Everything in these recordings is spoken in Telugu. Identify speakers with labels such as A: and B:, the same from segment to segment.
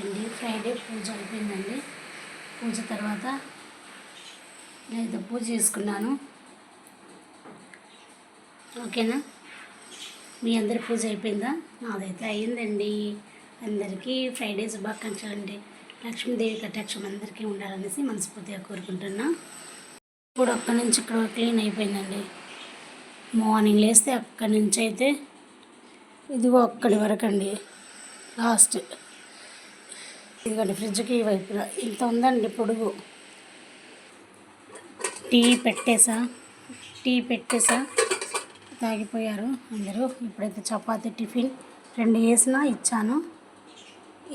A: అండి. ఫ్రైడే పూజ అయిపోయిందండి. పూజ తర్వాత నేనైతే పూజ చేసుకున్నాను. ఓకేనా? మీ అందరి పూజ అయిపోయిందా? నాదైతే అయ్యిందండి. అందరికీ ఫ్రైడే శుభాకాంక్షలు అండి. లక్ష్మీదేవి కటాక్షం అందరికీ ఉండాలనేసి మనస్ఫూర్తిగా కోరుకుంటున్నా. ఇప్పుడు అక్కడి నుంచి ఇక్కడ క్లీన్ అయిపోయిందండి. మార్నింగ్ లేస్తే అక్కడి నుంచి అయితే ఇదిగో అక్కడి వరకు అండి లాస్ట్ ఇదిగోండి ఫ్రిడ్జ్కి ఈ వైపున ఇంత ఉందండి పొడుగు. టీ పెట్టేసా టీ పెట్టేసా. తాగిపోయారు అందరూ. ఇప్పుడైతే చపాతీ టిఫిన్ రెండు వేసినా ఇచ్చాను.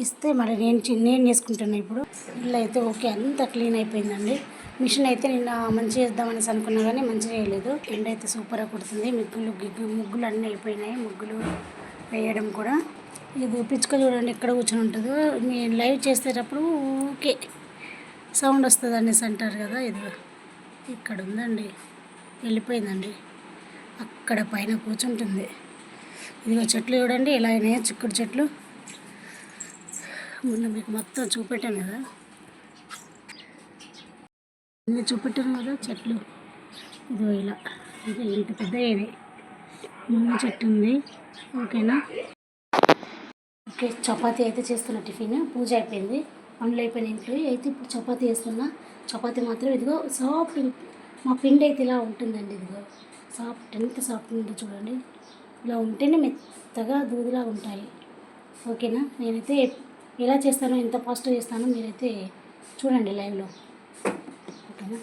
A: ఇస్తే మరి నేను నేను చేసుకుంటున్నా ఇప్పుడు. ఇల్లు అయితే ఓకే అంతా క్లీన్ అయిపోయిందండి. మిషన్ అయితే నిన్న మంచి చేద్దామనేసి అనుకున్నా కానీ మంచి చేయలేదు. ఎండ అయితే సూపర్గా కుడుతుంది. ముగ్గులు గిగ్గు ముగ్గులు అన్నీ అయిపోయినాయి. ముగ్గులు వేయడం కూడా. ఇది పిచ్చుక చూడండి ఎక్కడ కూర్చొని ఉంటుందో. నేను లైవ్ చేసేటప్పుడు ఓకే సౌండ్ వస్తుంది అనేసి అంటారు కదా ఇది. ఇక్కడ ఉందండి వెళ్ళిపోయిందండి. అక్కడ పైన కూర్చుంటుంది. ఇదిగో చెట్లు చూడండి ఇలా అయినాయో చిక్కుడు చెట్లు. మొన్న మీకు మొత్తం చూపెట్టాను కదా. అన్నీ చూపెట్టాను కదా చెట్లు. ఇదిగో ఇలా ఇది ఇంత పెద్ద ఇది ముందు చెట్టు ఉంది. ఓకేనా? చపాతీ అయితే చేస్తున్న టిఫిన్. పూజ అయిపోయింది. పనులు అయిపోయిన ఇంట్లో. అయితే ఇప్పుడు చపాతీ వేస్తున్నా చపాతీ మాత్రం ఇదిగో సాఫ్ట్ మా పిండి అయితే ఇలా ఉంటుందండి ఇదిగో. సాఫ్ట్ ఎంత సాఫ్ట్ ఉందో చూడండి. ఇలా ఉంటేనే మెత్తగా దూదిలా ఉంటాయి. ఓకేనా? నేనైతే ఎలా చేస్తానో ఎంత ఫాస్ట్గా చేస్తానో మీరైతే చూడండి లైవ్లో. ఓకేనా?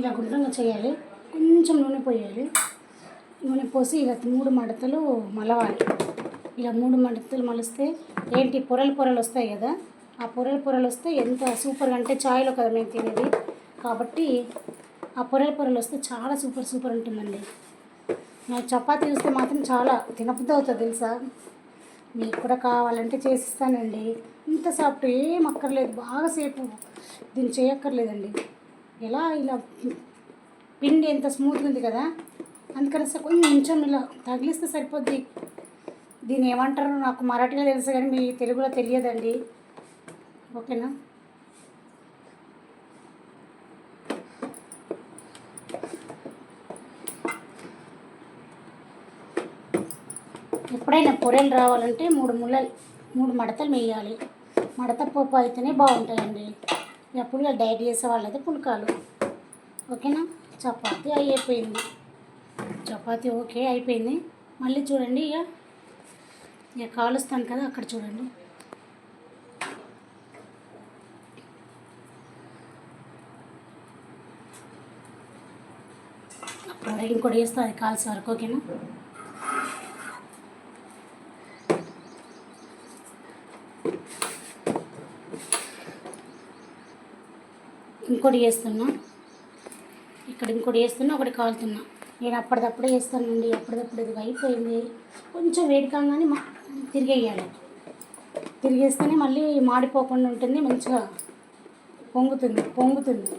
A: ఇలా గుండ్రంగా చేయాలి. కొంచెం నూనె పోయాలి. నూనె పోసి ఇలా మూడు మడతలు మలవాలి. ఇలా మూడు మడతలు మలిస్తే ఏంటి? పొరలు పొరలు వస్తాయి కదా. ఆ పొరలు పొరలు వస్తే ఎంత సూపర్గా అంటే చాయ్లో కదా మేము తినేది. కాబట్టి ఆ పొరలు పొరలు వస్తే చాలా సూపర్ సూపర్ ఉంటుందండి. నాకు చపాతీ చూస్తే మాత్రం చాలా తినబుద్ధి అవుతుంది తెలుసా? మీకు కూడా కావాలంటే చేసిస్తానండి. ఇంత సాఫ్ట్ ఏం అక్కర్లేదు. బాగా సేపు దీన్ని చేయక్కర్లేదండి. ఎలా ఇలా పిండి ఎంత స్మూత్గా ఉంది కదా అందుకని అసలు కొంచెం ఇలా తగిలిస్తే సరిపోద్ది. దీన్ని ఏమంటారు నాకు మరాఠీలో తెలుసు కానీ మీ తెలుగులో తెలియదండి. ఓకేనా? ఎప్పుడైనా పొరలు రావాలంటే మూడు ముళ్ళలు మూడు మడతలు వేయాలి మడత పప్పు అయితేనే బాగుంటాయండి. ఎప్పుడు డైట్ చేసే వాళ్ళైతే పుల్కాలు. ఓకేనా? చపాతి అయిపోయింది. చపాతి ఓకే అయిపోయింది. మళ్ళీ చూడండి ఇక. ఇక కాలుస్తాను కదా అక్కడ చూడండి. అప్పుడు ఇంకోటి వేస్తా అది కాల్సే వరకు ఓకేనా? ఇంకోటి వేస్తున్నా ఇక్కడ ఇంకోటి వేస్తున్నా ఒకటి కాలుతున్నా. నేను అప్పటిదప్పుడే వేస్తానండి అప్పటిదప్పుడు ఇది అయిపోయింది. కొంచెం వేడి కాగానే మా తిరిగేయాలి. తిరిగేస్తేనే మళ్ళీ మాడిపోకుండా ఉంటుంది మంచిగా పొంగుతుంది పొంగుతుంది.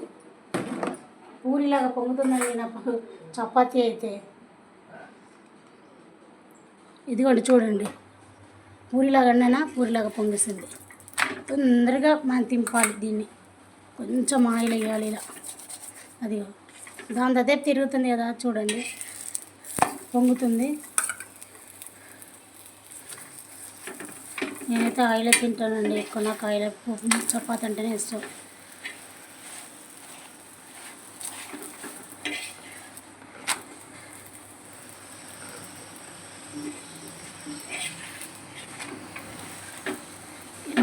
A: పూరిలాగా పొంగుతుందండి నా ప- చపాతీ అయితే. ఇదిగోండి చూడండి. పూరిలాగా అన్నానా పూరిలాగా పొంగిస్తుంది తొందరగా మనం తింపాలి దీన్ని. కొంచెం ఆయిల్ వేయాలి ఇలా. అది దాని అదే తిరుగుతుంది కదా చూడండి. పొంగుతుంది. నేనైతే ఆయిల్ తింటానండి ఎక్కువ. నాకు ఆయిల్ చపాతి అంటేనే ఇష్టం.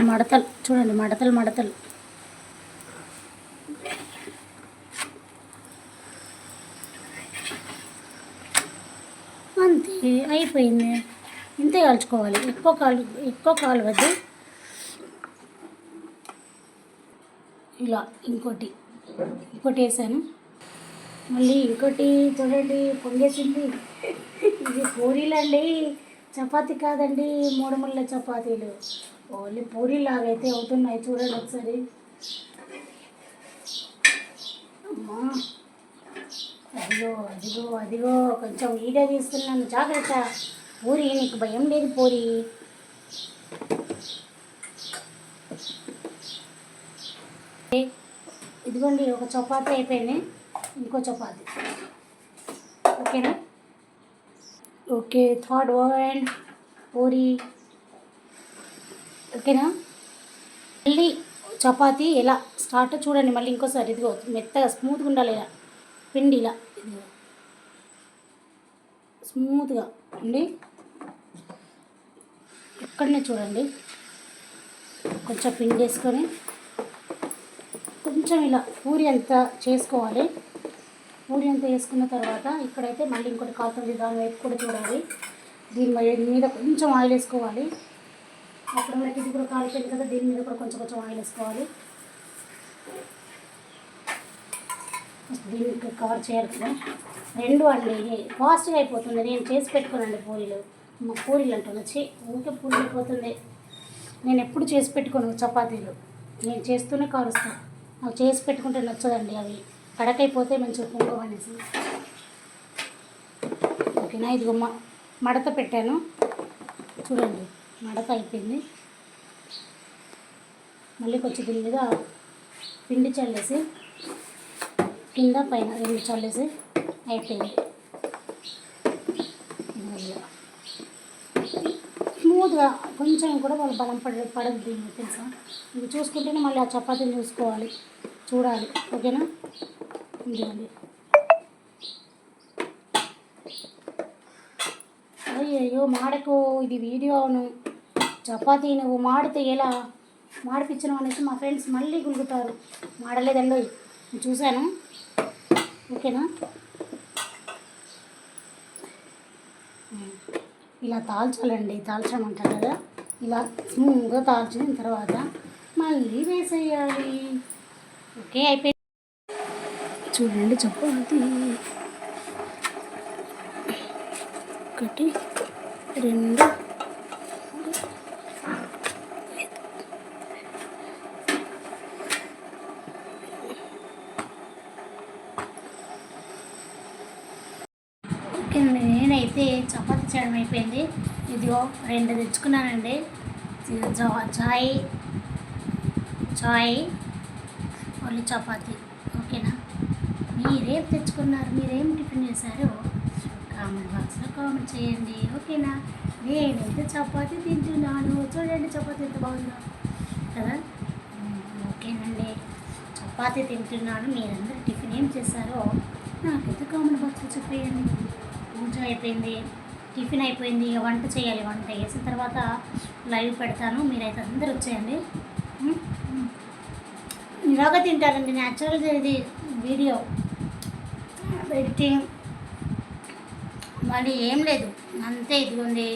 A: మడతలు చూడండి మడతలు మడతలు. ఇది అయిపోయింది. ఇంతే కాల్చుకోవాలి. ఎక్కువ కాలు ఎక్కువ కాలు వద్దు. ఇలా ఇంకోటి ఇంకోటి వేసాను. మళ్ళీ ఇంకోటి చూడండి పొంగేసింది. ఇది పూరీలండి. చపాతీ కాదండి మూడు ముళ్ళ చపాతీలు. ఓన్లీ పూరీలాగైతే అవుతున్నాయి. చూడండి ఒకసారి. అమ్మా! అదిగో అదిగో అదిగో కొంచెం వీడియో తీస్తున్నాను. జాగ్రత్త. పూరి నీకు భయం లేదు పూరి. ఇదిగోండి ఒక చపాతి అయిపోయింది. ఇంకో చపాతి. ఓకేనా? Okay third one puri. ఓకేనా? మళ్ళీ చపాతి ఎలా? స్టార్ట్ చూడండి మళ్ళీ ఇంకోసారి. ఇదిగో మెత్తగా స్మూత్గా ఉండాలి ఇలా. పిండి ఇలా స్మూత్గా అండి. ఇక్కడనే చూడండి. కొంచెం పిండి వేసుకొని కొంచెం ఇలా పూరి అంతా చేసుకోవాలి. పూరి అంతా వేసుకున్న తర్వాత ఇక్కడైతే మళ్ళీ ఇంకోటి కాలుతుంది దాని వైపు కూడా చూడాలి. దీని మీద- మీద కొంచెం ఆయిల్ వేసుకోవాలి. అప్పుడు మనకి ఇది కూడా కాలిపోయింది కదా దీని మీద కూడా కొంచెం కొంచెం ఆయిల్ వేసుకోవాలి. దీనికి కవర్ చేయాలి కదా. రెండు అండి ఫాస్ట్గా అయిపోతుంది. నేను చేసి పెట్టుకోనండి పూరీలు. మా పూరీలు అంటాను వచ్చి ఊరికే పూరి అయిపోతుంది. నేను ఎప్పుడు చేసి పెట్టుకోను చపాతీలు. నేను చేస్తూనే కారుస్తాను నాకు చేసి పెట్టుకుంటే నచ్చదండి అవి. కడకైపోతే మంచిగా పొంగవు అనేసి. ఓకేనా? ఇదిగో మ మడత పెట్టాను. చూడండి మడత అయిపోయింది. మళ్ళీ కొంచెం దీని మీద పిండి చల్లేసి కింద పైన రెండు చల్లేసి అయిపోయింది. స్మూత్గా కొంచెం కూడా వాళ్ళు బలం పడ పడదు దీన్ని తెలుసా? ఇది చూసుకుంటేనే మళ్ళీ ఆ చపాతీని చూసుకోవాలి చూడాలి. ఓకేనా? ఇదిగోండి అయ్యయ్యో మాడకు ఇది వీడియోను. చపాతీ నువ్వు మాడితే ఎలా? మాడిపించను అనేసి మా ఫ్రెండ్స్ మళ్ళీ గులుగుతారు. మాడలేదండి. చూశాను. ఓకేనా? ఇలా తాల్చాలండి తాల్చమంటారు కదా? ఇలా స్మూత్గా తాల్చిన తర్వాత మళ్ళీ వేసేయాలి. ఓకే అయిపోయింది. చూడండి చపాతి ఒకటి రెండు ఓకే అండి అయితే చపాతీ చేయడం అయిపోయింది. ఇదిగో రెండు తెచ్చుకున్నానండి. జా- చాయ్ చాయ్ ఓన్లీ చపాతి. ఓకేనా? మీరేం తెచ్చుకున్నారు? మీరేం టిఫిన్ చేశారో? కామెంట్ బాక్స్లో కామెంట్ చేయండి. ఓకేనా? నేనైతే చపాతి తింటున్నాను. చూడండి చపాతీ ఎంత బాగుందో. కదా? ఓకేనండి. చపాతీ తింటున్నాను. మీరందరూ టిఫిన్ ఏం చేశారో నాకైతే కామెంట్ బాక్స్లో చెప్పేయండి. పూజ అయిపోయింది టిఫిన్ అయిపోయింది ఇక వంట చేయాలి. వంట వేసిన తర్వాత లైవ్ పెడతాను. మీరైతే అందరూ వచ్చేయండి. ఇలాగా ఇలాగ తింటారండి. న్యాచురల్గా ఇది వీడియో. ఎడిటింగ్ మళ్ళీ ఏం లేదు. అంతే ఇదిగోండి.